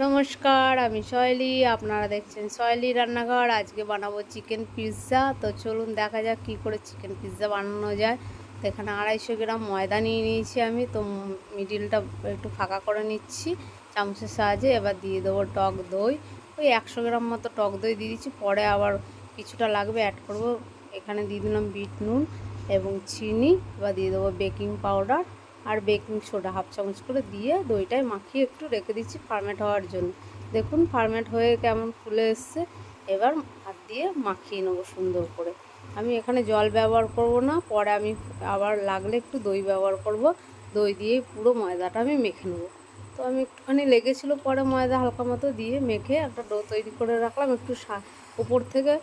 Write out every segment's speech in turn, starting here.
নমস্কার, আমি শৈলী, আপনারা দেখছেন শৈলী রান্নাঘর। আজকে বানাবো চিকেন পিৎজা তো চলুন দেখা যাক কী করে চিকেন পিৎজা বানানো যায়। তো এখানে আড়াইশো গ্রাম ময়দা নিয়ে নিয়েছি আমি। তো মিডিলটা একটু ফাঁকা করে নিচ্ছি চামচের সাহায্যে। এবার দিয়ে দেবো টক দই। ওই একশো গ্রাম মতো টক দই দিয়ে দিচ্ছি। পরে আবার কিছুটা লাগবে অ্যাড করব। এখানে দিয়ে দিলাম বিট নুন এবং চিনি। এবার দিয়ে দেবো বেকিং পাউডার আর বেকিং সোডা হাফ চামচ করে দিয়ে দইটায় মাখিয়ে একটু রেখে দিচ্ছি ফার্মেট হওয়ার জন্য। দেখুন ফার্মেট হয়ে কেমন ফুলে এসছে। এবার হাত দিয়ে মাখিয়ে নেব সুন্দর করে। আমি এখানে জল ব্যবহার করব না, পরে আমি আবার লাগলে একটু দই ব্যবহার করব। দই দিয়ে পুরো ময়দাটা আমি মেখে নেব। তো আমি একটুখানি লেগেছিলো, পরে ময়দা হালকা মতো দিয়ে মেখে একটা ডো তৈরি করে রাখলাম, একটু উপর থেকে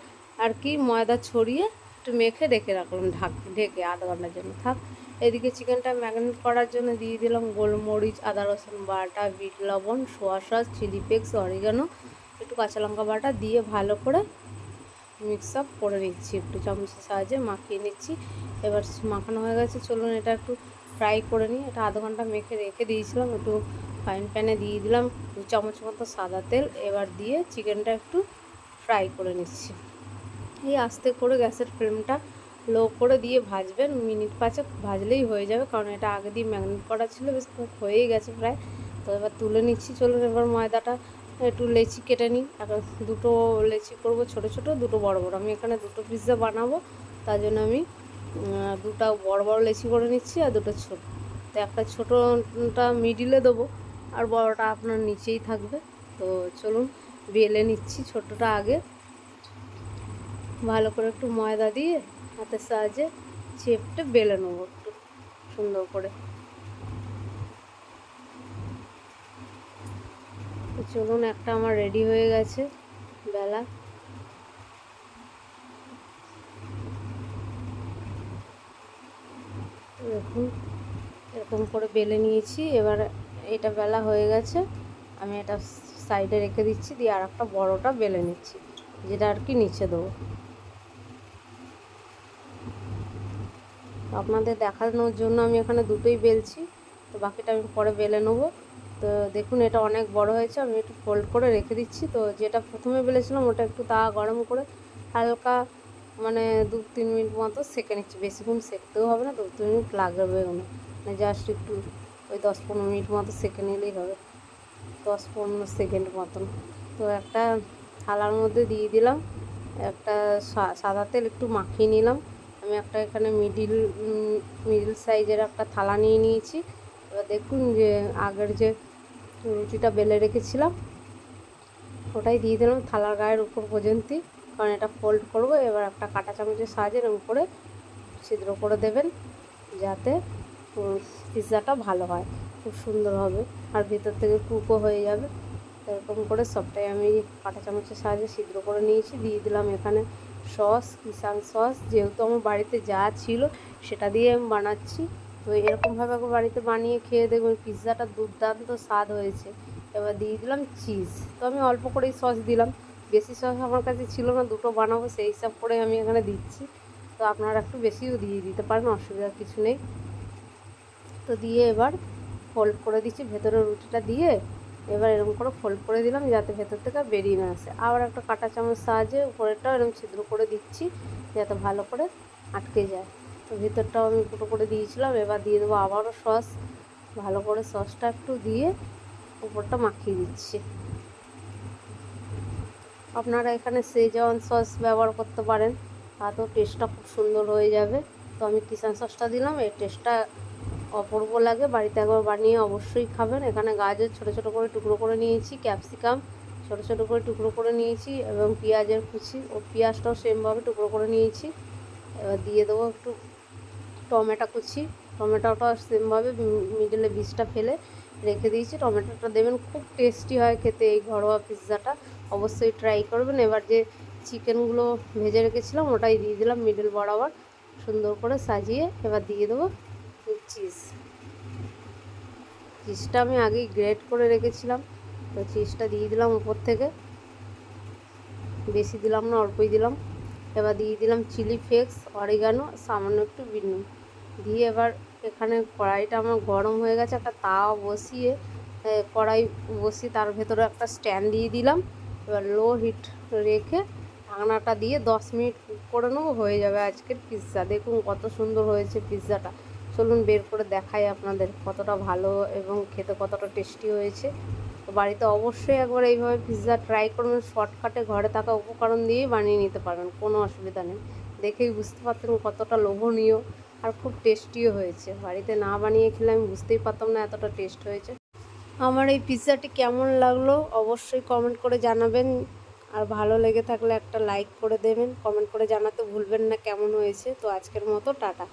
আর কি ময়দা ছড়িয়ে একটু মেখে রেখে রাখলাম, ঢাক ঢেকে আধ ঘণ্টার জন্য। থাক এদিকে চিকেনটা ম্যাগনেট করার জন্য দিয়ে দিলাম গোলমরিচ, আদা রসুন বাটা, বিট লবণ, soya sauce, chilli flakes, oregano, একটু কাঁচা লঙ্কা বাটা দিয়ে ভালো করে মিক্স আপ করে নিচ্ছি। একটু চামচের সাহায্যে মাখিয়ে নিচ্ছি। এবার মাখানো হয়ে গেছে। চলুন এটা একটু ফ্রাই করে নিই। এটা আধ ঘণ্টা মেখে রেখে দিয়েছিলাম। একটু ফাইন প্যানে দিয়ে দিলাম দু চামচ মতো সাদা তেল। এবার দিয়ে চিকেনটা একটু ফ্রাই করে নিচ্ছি। এই আস্তে করে গ্যাসের ফ্লেমটা লো করে দিয়ে ভাজবেন। মিনিট পাঁচেক ভাজলেই হয়ে যাবে, কারণ এটা আগে দিয়ে ম্যাগনেট করা ছিল, বেশ কুক হয়েই গেছে প্রায়। তো এবার তুলে নিচ্ছি, চলুন এবার ময়দাটা একটু লেচি কেটে নিই। দুটো লেচি করব, ছোট ছোট, দুটো বড় বড়। আমি এখানে দুটো পিৎজা বানাবো, তার জন্য আমি দুটো বড় বড় লেচি করে নিচ্ছি আর দুটো ছোট। তো একটা ছোটোটা মিডিলে দেবো, আর বড়টা আপনার নিচেই থাকবে। তো চলুন, বেলে নিচ্ছি ছোটোটা আগে। ভালো করে একটু ময়দা দিয়ে হাতের সাহায্যে চেপটে বেলে নেব একটু সুন্দর করে। চলুন, একটা আমার রেডি হয়ে গেছে বেলা। দেখুন, এরকম করে বেলে নিয়েছি। এবার এটা বেলা হয়ে গেছে। আমি এটা সাইডে রেখে দিচ্ছি, দিয়ে আর একটা বড়োটা বেলে নিচ্ছি, যেটা আর কি নিচে দেবো। আপনাদের দেখানোর জন্য আমি এখানে দুটোই বেলছি। তো বাকিটা আমি পরে বেলে নেব। তো দেখুন, এটা অনেক বড় হয়েছে। আমি একটু ফোল্ড করে রেখে দিচ্ছি। তো যেটা প্রথমে বেলেছিলাম, ওটা একটু তা গরম করে হালকা মানে দু তিন মিনিট মতো সেঁকে নিচ্ছি। বেশিক্ষণ সেঁকতেও হবে না দু তিন মিনিট লাগবে না। মানে জাস্ট একটু ওই দশ পনেরো মিনিট মতো সেঁকে নিলেই হবে। দশ পনেরো সেকেন্ড মতন। তো একটা থালার মধ্যে দিয়ে দিলাম। একটা সাদা তেল একটু মাখিয়ে নিলাম। আমি একটা এখানে মিডিল মিডিল সাইজের একটা থালা নিয়ে নিয়েছি। এবার দেখুন যে আগের যে রুটিটা বেলে রেখেছিলাম, ওটাই দিয়ে দিলাম থালার গায়ের উপর পর্যন্তই। কারণ এটা ফোল্ড করব, এবার একটা কাঁটা চামচের সাহায্যে এরকম করে ছিদ্র করে দেবেন, যাতে পিৎজাটা ভালো হয়, খুব সুন্দর হবে। আর ভিতর থেকে কুকও হয়ে যাবে। এরকম করে সবটাই আমি কাঁটা চামচের সাহায্যে ছিদ্র করে নিয়েছি। দিয়ে দিলাম এখানে সস কিষান সস, যেহেতু আমার বাড়িতে যা ছিল সেটা দিয়ে আমি বানাচ্ছি। তো এরকমভাবে বাড়িতে বানিয়ে খেয়ে দেখবেন পিৎজাটা দুর্দান্ত স্বাদ হয়েছে। এবার দিয়ে দিলাম চিজ। তো আমি অল্প করেই সস দিলাম। বেশি সস আমার কাছে ছিল না, দুটো বানাবো সেই হিসাব করে আমি এখানে দিচ্ছি। তো আপনারা একটু বেশিও দিয়ে দিতে পারেন, অসুবিধার কিছু নেই। তো দিয়ে এবার ফোল্ড করে দিচ্ছি, ভেতরের রুটিটা দিয়ে এবার এরকম করে ফোল্ড করে দিলাম, যাতে ভেতর থেকে বেরিয়ে না আসে। আবার একটা কাঁটা চামচ সাহায্যে উপরেরটাও এরকম ছিদ্র করে দিচ্ছি, যাতে ভালো করে আটকে যায়। তো ভেতরটাও আমি ফুটো করে দিয়েছিলাম, এবার দিয়ে দেবো আবারও সস। ভালো করে সসটা একটু দিয়ে উপরটা মাখিয়ে দিচ্ছি। আপনারা এখানে সেজন সস ব্যবহার করতে পারেন, তাতেও টেস্টটা খুব সুন্দর হয়ে যাবে। তো আমি কিষান সসটা দিলাম, এই টেস্টটা অপূর্ব লাগে। বাড়িতে একবার বানিয়ে অবশ্যই খাবেন। এখানে গাজর ছোটো ছোটো করে টুকরো করে নিয়েছি, ক্যাপসিকাম ছোটো ছোটো করে টুকরো করে নিয়েছি এবং পেঁয়াজের কুচি। ও পেঁয়াজটাও সেমভাবে টুকরো করে নিয়েছি। এবার দিয়ে দেবো একটু টমেটো কুচি। টমেটোটা সেমভাবে মিডলে বীজটা ফেলে রেখে দিয়েছি। টমেটোটা দেবেন, খুব টেস্টি হয় খেতে এই ঘরোয়া পিৎজাটা। অবশ্যই ট্রাই করবেন। এবার যে চিকেনগুলো ভেজে রেখেছিলাম ওটাই দিয়ে দিলাম মিডল বরাবর। সুন্দর করে সাজিয়ে এবার দিয়ে দেবো চিজ চিজটা আমি আগেই গ্রেট করে রেখেছিলাম, তো চিজটা দিয়ে দিলাম উপর থেকে। বেশি দিলাম না, অল্পই দিলাম। এবার দিয়ে দিলাম চিলি ফ্লেক্স অরিগানো সামান্য একটু বিনু দিয়ে এবার এখানে কড়াইটা আমার গরম হয়ে গেছে, একটা তাওয়া বসিয়ে কড়াই বসি তার ভেতরে একটা স্ট্যান্ড দিয়ে দিলাম। এবার লো হিট রেখে ঢাকনাটা দিয়ে দশ মিনিট করে নেব, হয়ে যাবে আজকের পিৎজা দেখুন কত সুন্দর হয়েছে পিৎজাটা চলুন বের করে দেখাই আপনাদের কতটা ভালো এবং খেতে কতটা টেস্টি হয়েছে। তো বাড়িতে অবশ্যই একবার এইভাবে পিৎজা ট্রাই করবেন শর্টকাটে ঘরে থাকা উপকরণ দিয়েই বানিয়ে নিতে পারবেন, কোনো অসুবিধা নেই। দেখেই বুঝতে পারতেন কতটা লোভনীয় আর খুব টেস্টিও হয়েছে। বাড়িতে না বানিয়ে খেলে আমি বুঝতেই পারতাম না এতটা টেস্ট হয়েছে। আমার এই পিৎজাটি কেমন লাগল অবশ্যই কমেন্ট করে জানাবেন। আর ভালো লেগে থাকলে একটা লাইক করে দেবেন। কমেন্ট করে জানাতে ভুলবেন না কেমন হয়েছে। তো আজকের মতো, টাটা।